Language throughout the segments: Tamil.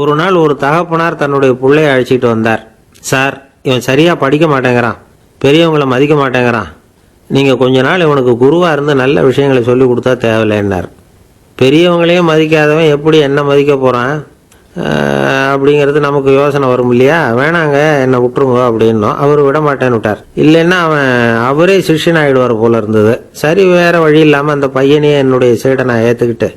ஒரு நாள் ஒரு தகப்பனார் தன்னுடைய பிள்ளையை அழைச்சிட்டு வந்தார். சார் இவன் சரியாக படிக்க மாட்டேங்கிறான். பெரியவங்களை மதிக்க மாட்டேங்கிறான். நீங்கள் கொஞ்ச நாள் இவனுக்கு குருவாக இருந்து நல்ல விஷயங்களை சொல்லி கொடுத்தா தேவையில்லைன்னார் பெரியவங்களையும் மதிக்காதவன் எப்படி என்ன மதிக்க போகிறான் அப்படிங்கிறது நமக்கு யோசனை வரும் இல்லையா? வேணாங்க என்னை விட்டுருங்க அப்படின்னோம். அவர் விட மாட்டேன்னு விட்டார். இல்லைன்னா அவன் அவரே சிஷ்யன் ஆயிடுவார் போல இருந்தது. சரி வேறு வழி இல்லாமல் அந்த பையனையே என்னுடைய சீடை நான் ஏற்றுக்கிட்டு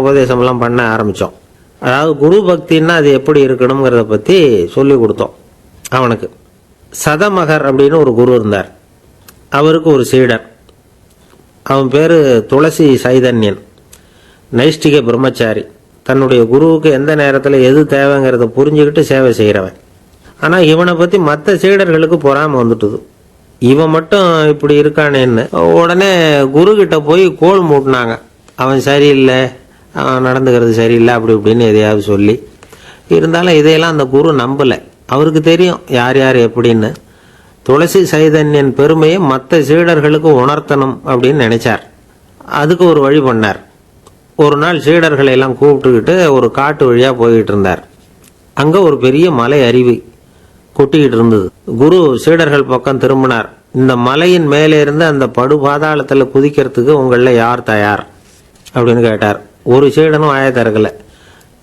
உபதேசம்லாம் பண்ண ஆரம்பித்தோம் அதாவது குரு பக்தின்னா அது எப்படி இருக்கணுங்கிறத பற்றி சொல்லி கொடுத்தோம். அவனுக்கு. சதமகர் அப்படின்னு ஒரு குரு இருந்தார். அவருக்கு ஒரு சீடர் அவன் பேர் துளசி சைதன்யன். நைஷ்டிக பிரம்மச்சாரி. தன்னுடைய குருவுக்கு எந்த நேரத்தில் எது தேவைங்கிறத புரிஞ்சுக்கிட்டு சேவை செய்கிறவன் ஆனால் இவனை பற்றி மற்ற சீடர்களுக்கு பொறாமல் வந்துட்டுது. இவன் மட்டும் இப்படி இருக்கானேன்னு உடனே குரு போய் கோல் மூட்டினாங்க. அவன் சரியில்லை. நடந்துக்கிறது சரியில்லை அப்படி இப்படின்னு எதையாவது சொல்லி. இருந்தாலும் இதையெல்லாம் அந்த குரு நம்பலை. அவருக்கு தெரியும் யார் யார் எப்படின்னு. துளசி சைதன்யன் பெருமையை மற்ற சீடர்களுக்கு உணர்த்தணும் அப்படின்னு நினைச்சார். அதுக்கு ஒரு வழி பண்ணார். ஒரு நாள் சீடர்களை எல்லாம் கூப்பிட்டுக்கிட்டு ஒரு காட்டு வழியாக போய்கிட்டு இருந்தார். அங்கே ஒரு பெரிய மலை அருவி கொட்டிக்கிட்டு இருந்தது. குரு சீடர்கள் பக்கம் திரும்பினார். இந்த மலையின் மேலே இருந்து அந்த படு பாதாளத்தில் குதிக்கிறதுக்கு உங்களில் யார் தயார்? அப்படின்னு கேட்டார். ஒரு சீடனும் ஆய திறக்கல.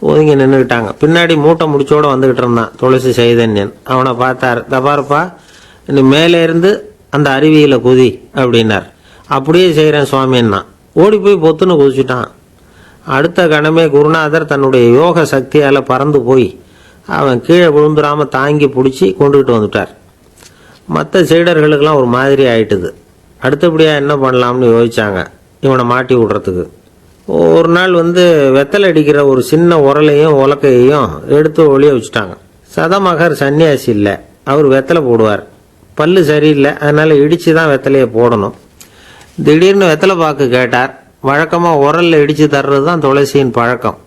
ஒதுங்கி நின்றுக்கிட்டாங்க பின்னாடி மூட்டை முடிச்சோட வந்துக்கிட்டு இருந்தான் துளசி சைதன்யன். அவனை பார்த்தார் தப்பாருப்பா நீ மேலே இருந்து அந்த அருவியில் குதி அப்படின்னார். அப்படியே செய்கிறேன் சுவாமின்னா. ஓடி போய் பொத்துன்னு குதிச்சுட்டான். அடுத்த கணமே குருநாதர் தன்னுடைய யோக சக்தியால் பறந்து போய் அவன் கீழே விழுந்துடாமல் தாங்கி பிடிச்சி கொண்டுகிட்டு வந்துட்டார். மற்ற சீடர்களுக்கெல்லாம் ஒரு மாதிரி ஆயிட்டுது. அடுத்தபடியாக என்ன பண்ணலாம்னு யோசிச்சாங்க இவனை மாட்டி விடுறதுக்கு. ஒரு நாள் வந்து வெத்தலை அடிக்கிற ஒரு சின்ன உரலையும் உலக்கையையும் எடுத்து ஒளிய வச்சுட்டாங்க. சதமகர் சன்னியாசி இல்லை. அவர் வெத்தலை போடுவார். பல்லு சரியில்லை. அதனால் இடித்து தான் வெத்தலையை போடணும். திடீர்னு வெத்தலை பாக்கு கேட்டார். வழக்கமாக உரல்ல இடித்து தர்றது தான் துளசியின் பழக்கம்.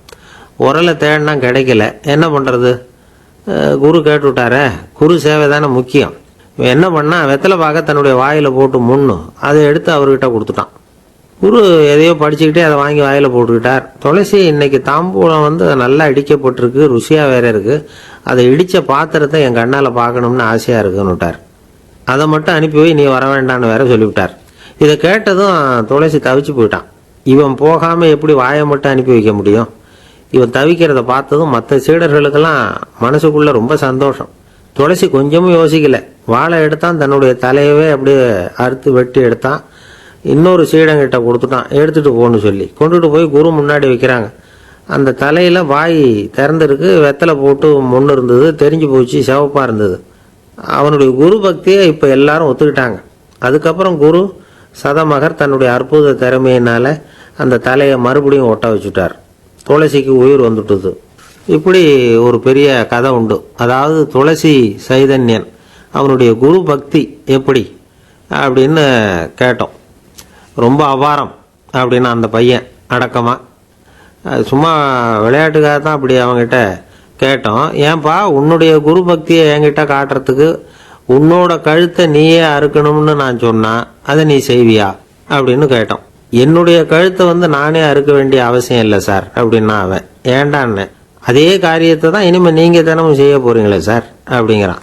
உரலை தேடினா கிடைக்கல. என்ன பண்ணுறது குரு கேட்டு விட்டாரே குரு சேவை தானே முக்கியம். என்ன பண்ணால் வெத்தலை பாக்க தன்னுடைய வாயில் போட்டு முன்னும் அதை எடுத்து அவர்கிட்ட கொடுத்துட்டான். குரு எதையோ படிச்சுக்கிட்டே அதை வாங்கி வாயில் போட்டுக்கிட்டார். துளசி இன்னைக்கு தாம்பூலம் வந்து நல்லா இடிக்கப்பட்டிருக்கு ருசியாக வேற இருக்கு. அதை இடித்த பாத்திரத்தை என் கண்ணால் பார்க்கணும்னு ஆசையாக இருக்குன்னுட்டார். அதை மட்டும் அனுப்பி போய் நீ வர வேண்டாம்னு வேற சொல்லிவிட்டார். இதை கேட்டதும் துளசி தவிச்சு போயிட்டான். இவன் போகாமல் எப்படி வாயை மட்டும் அனுப்பி வைக்க முடியும்? இவன் தவிக்கிறத பார்த்ததும் மற்ற சீடர்களுக்கெல்லாம் மனசுக்குள்ளே ரொம்ப சந்தோஷம். துளசி கொஞ்சமும் யோசிக்கல. வாழை எடுத்தான் தன்னுடைய தலையவே அப்படியே அறுத்து வெட்டி எடுத்தான். இன்னொரு சீடங்கிட்ட கொடுத்துட்டான். எடுத்துகிட்டு போன்னு சொல்லி. கொண்டுட்டு போய் குரு முன்னாடி வைக்கிறாங்க. அந்த தலையில் வாய் திறந்துருக்கு. வெத்தலை போட்டு முன்னு இருந்தது. தெரிஞ்சு போச்சு சிவப்பாக இருந்தது. அவனுடைய குரு பக்தியை இப்போ எல்லாரும் ஒத்துக்கிட்டாங்க. அதுக்கப்புறம் குரு சதமகர் தன்னுடைய அற்புத திறமையினால் அந்த தலையை மறுபடியும் ஒட்ட வச்சுட்டார். துளசிக்கு உயிர் வந்துட்டுது. இப்படி ஒரு பெரிய கதை உண்டு. அதாவது துளசி சைதன்யன் அவனுடைய குரு பக்தி எப்படி அப்படின்னு கேட்டோம். ரொம்ப அபாரம் அப்படின்னு அந்த பையன் அடக்கமாக அது சும்மா விளையாட்டுக்காக தான் அப்படி அவங்ககிட்ட கேட்டோம். ஏன்பா உன்னுடைய குரு பக்தியை என்கிட்ட காட்டுறதுக்கு உன்னோட கழுத்தை நீயே அறுக்கணும்னு நான் சொன்னா அதை நீ செய்வியா? அப்படின்னு கேட்டோம். என்னுடைய கழுத்தை வந்து நானே அறுக்க வேண்டிய அவசியம் இல்லை சார் அப்படின்னா அவன். ஏண்டான்னு. அதே காரியத்தை தான் இனிமேல் நீங்கள் தினமும் செய்ய போகிறீங்களே சார் அப்படிங்கிறான்.